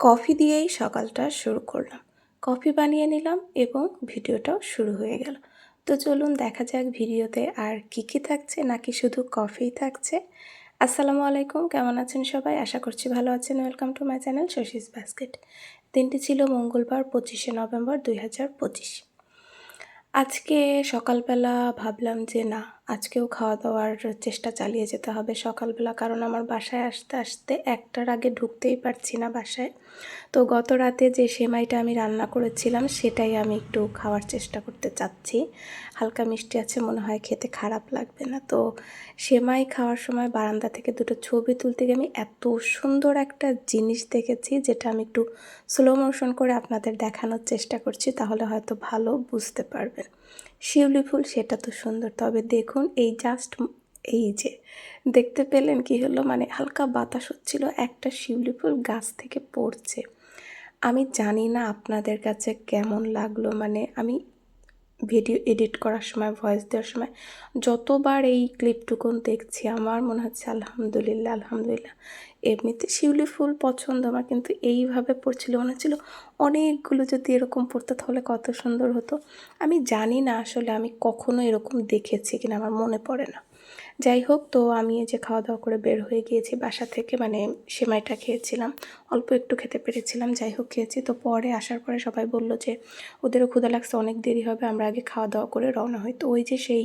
Coffee দিয়েই সকালটা শুরু করলাম। কফি বানিয়ে নিলাম এবং ভিডিওটাও শুরু হয়ে গেল। তো চলুন দেখা যাক ভিডিওতে আর কি কি থাকছে নাকি শুধু কফিই থাকছে। আসসালামু আলাইকুম, কেমন আছেন সবাই? আশা করছি ভালো আছেন। Welcome to my channel Shashi's basket দিনটি ছিল মঙ্গলবার, পঁচিশে নভেম্বর দুই হাজার পঁচিশ। আজকে সকালবেলা ভাবলাম যে না আজকেও খাওয়া দাওয়ার চেষ্টা চালিয়ে যেতে হবে সকালবেলা, কারণ আমার বাসায় আসতে আসতে একটার আগে ঢুকতেই পারছি না বাসায়। তো গত রাতে যে সেমাইটা আমি রান্না করেছিলাম, সেটাই আমি একটু খাওয়ার চেষ্টা করতে চাচ্ছি। হালকা মিষ্টি আছে, মনে হয় খেতে খারাপ লাগবে না। তো সেমাই খাওয়ার সময় বারান্দা থেকে দুটো ছবি তুলতে গিয়ে আমি এত সুন্দর একটা জিনিস দেখেছি, যেটা আমি একটু স্লো মোশন করে আপনাদের দেখানোর চেষ্টা করছি, তাহলে হয়তো ভালো বুঝতে পারবেন। শিউলি ফুল, সেটা তো সুন্দর। তবে দেখুন, এই জাস্ট এই যে, দেখতে পেলেন কি হলো? মানে হালকা বাতাস হচ্ছিল, একটা শিউলি ফুল গাছ থেকে পড়ছে। আমি জানি না আপনাদের কাছে কেমন লাগল মানে আমি ভিডিও এডিট করার সময় ভয়েস দেওয়ার সময়, যতবার এই ক্লিপটুকুন দেখছি, আমার মনে হচ্ছে আলহামদুলিল্লাহ আলহামদুলিল্লাহ। এমনিতে শিউলি ফুল পছন্দ আমার, কিন্তু এইভাবে পড়ছিল, মনে হচ্ছিল অনেকগুলো যদি এরকম পড়তো, তাহলে কত সুন্দর হতো। আমি জানি না আসলে আমি কখনো এরকম দেখেছি কিনা, আমার মনে পড়ে না। যাই হোক, তো আমি যে খাওয়া দাওয়া করে বের হয়ে গিয়েছি বাসা থেকে মানে সেমাইটা খেয়েছিলাম। অল্প একটু খেতে পেরেছিলাম, যাই হোক খেয়েছি। তো পরে আসার পরে সবাই বলল যে, ওদেরও ক্ষুদা লাগছে, অনেক দেরি হবে, আমরা আগে খাওয়া দাওয়া করে রওনা হই। তো ওই যে সেই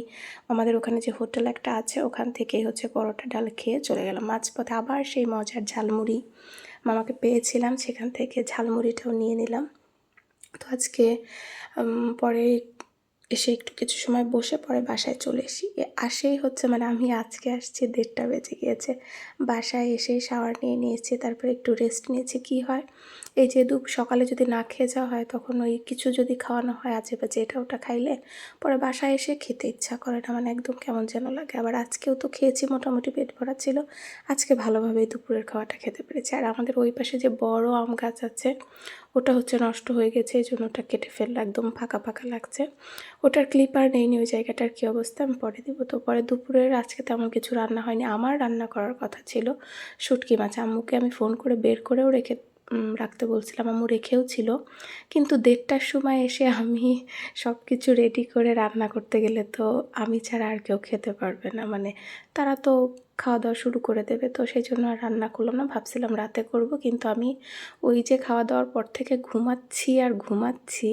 আমাদের ওখানে যে হোটেল একটা আছে, ওখান থেকেই হচ্ছে পরোটা, ডাল খেয়ে চলে গেলাম। মাঝপথে আবার সেই মজার ঝালমুড়ি মামাকে পেয়েছিলাম, সেখান থেকে ঝালমুড়িটাও নিয়ে নিলাম। তো আজকে পরে এসে একটু কিছু সময় বসে পরে বাসায় চলে এসি। আসেই হচ্ছে মানে আমি আজকে আসছি, দেড়টা বেজে গিয়েছে। বাসায় এসে শাওয়ার নিয়ে নিয়েছি, তারপরে একটু রেস্ট নিয়েছি, কি হয়? এই যে দু সকালে যদি না খেয়ে যাওয়া হয়, তখন ওই কিছু যদি খাওয়ানো হয় আজে বাজে, এটা ওটা খাইলে পরে বাসায় এসে খেতে ইচ্ছা করে না মানে একদম কেমন যেন লাগে। আবার আজকেও তো খেয়েছি, মোটামুটি পেট ভরা ছিল। আজকে ভালোভাবেই দুপুরের খাওয়াটা খেতে পেরেছি। আর আমাদের ওই পাশে যে বড় আম গাছ আছে, ওটা হচ্ছে নষ্ট হয়ে গেছে, এই জন্য ওটা কেটে ফেলল একদম ফাঁকা ফাঁকা লাগছে। ওটার ক্লিপার নেইনি ওই জায়গাটার কী অবস্থা, আমি পরে দিব। তো পরে দুপুরের আজকে তেমন কিছু রান্না হয়নি, আমার রান্না করার কথা ছিল। শুটকি মাছ, আম্মুকে আমি ফোন করে বের করেও রেখে রাখতে বলছিলাম, আম্মু রেখেও ছিল। কিন্তু দেড়টার সময় এসে আমি সব কিছু রেডি করে রান্না করতে গেলে তো আমি ছাড়া আর কেউ খেতে পারবে না। মানে তারা তো খাওয়া দাওয়া শুরু করে দেবে, তো সেই জন্য আর রান্না করলাম না। ভাবছিলাম রাতে করব, কিন্তু আমি ওই যে খাওয়া দাওয়ার পর থেকে ঘুমাচ্ছি আর ঘুমাচ্ছি।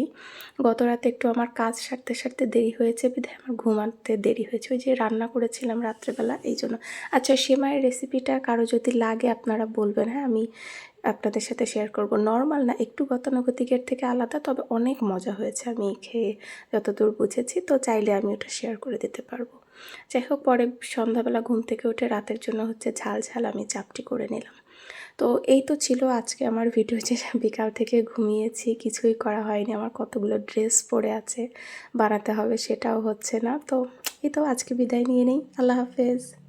গত রাতে একটু আমার কাজ সারতে সারতে দেরি হয়েছে বিধায় আমার ঘুমাতে দেরি হয়েছে। ওই যে রান্না করেছিলাম রাত্রেবেলা এই জন্য আচ্ছা সেমাইয়ের রেসিপিটা কারও যদি লাগে আপনারা বলবেন। হ্যাঁ আমি আপনাদের সাথে শেয়ার করব। নর্মাল না, একটু গতানুগতিকের থেকে আলাদা, তবে অনেক মজা হয়েছে আমি খেয়ে যতদূর বুঝেছি, তো চাইলে আমি ওটা শেয়ার করে দিতে পারব। যাই হোক, পরে সন্ধ্যাবেলা ঘুম থেকে উঠে রাতের জন্য হচ্ছে ঝাল ঝাল আমি চাপটি করে নিলাম। তো এই তো ছিল আজকে আমার ভিডিও যে বিকাল থেকে ঘুমিয়েছি, কিছুই করা হয়নি, আমার কতগুলো ড্রেস পরে আছে, বানাতে হবে সেটাও হচ্ছে না। তো এই তো আজকে বিদায় নিয়ে নেই, আল্লাহ হাফেজ।